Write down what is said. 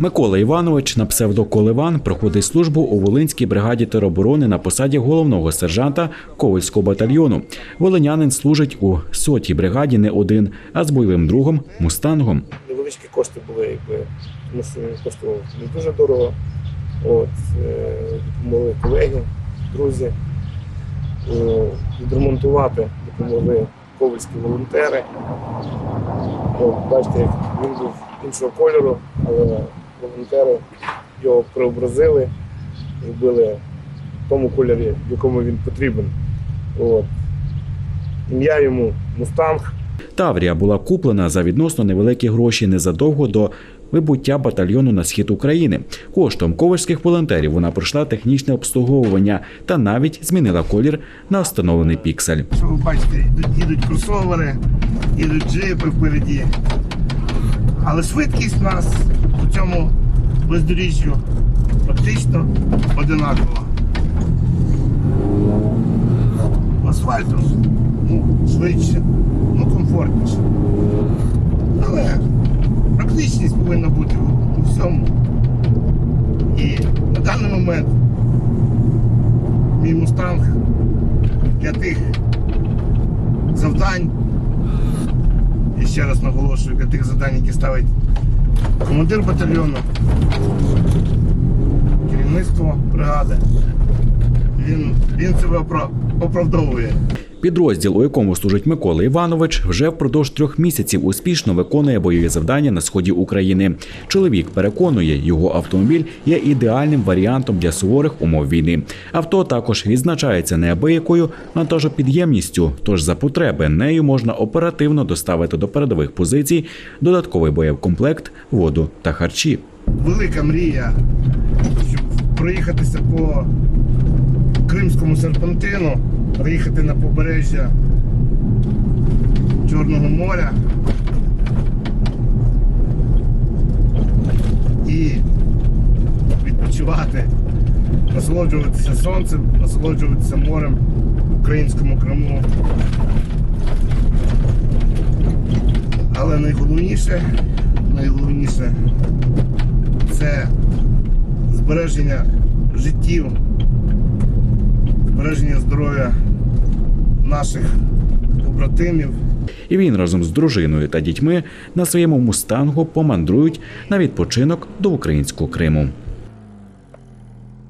Микола Іванович на псевдо Коливан проходить службу у Волинській бригаді тероборони на посаді головного сержанта Ковальського батальйону. Волинянин служить у сотій бригаді не один, а з бойовим другом Мустангом. невеличкі кошти були, якби, тому що він коштував не дуже дорого. От, е, допомогли колеги, друзі. Е, відремонтувати допомогли ковальські волонтери. От, бачите, як він був іншого кольору, але волонтери його преобразили, зробили в тому кольорі, в якому він потрібен. От. Ім'я йому Мустанг. Таврія була куплена за відносно невеликі гроші незадовго до вибуття батальйону на схід України. Коштом ковальських волонтерів вона пройшла технічне обслуговування та навіть змінила колір на встановлений піксель. Що ви бачите, їдуть кросовери, їдуть джипи впереді. Але швидкість у нас у цьому бездоріжжю практично одинакова. Асфальтом ну, швидше, ну комфортніше. Але практичність повинна бути у всьому. І на даний момент мій мустанг для тих завдань. І ще раз наголошую, для тих завдань, які ставить командир батальйону, керівництво бригади. Він, він себе оправдовує. Підрозділ, у якому служить Микола Іванович, вже впродовж трьох місяців успішно виконує бойові завдання на сході України. Чоловік переконує, його автомобіль є ідеальним варіантом для суворих умов війни. Авто також відзначається неабиякою вантажопідємністю, тож за потреби нею можна оперативно доставити до передових позицій додатковий боєвкомплект, воду та харчі. Велика мрія, проїхатися по Кримському серпантину, приїхати на побережжя Чорного моря і відпочивати, насолоджуватися сонцем, насолоджуватися морем в українському Криму. Але найголовніше, найголовніше це збереження життів, збереження здоров'я наших побратимів. І він разом з дружиною та дітьми на своєму мустангу помандрують на відпочинок до українського Криму.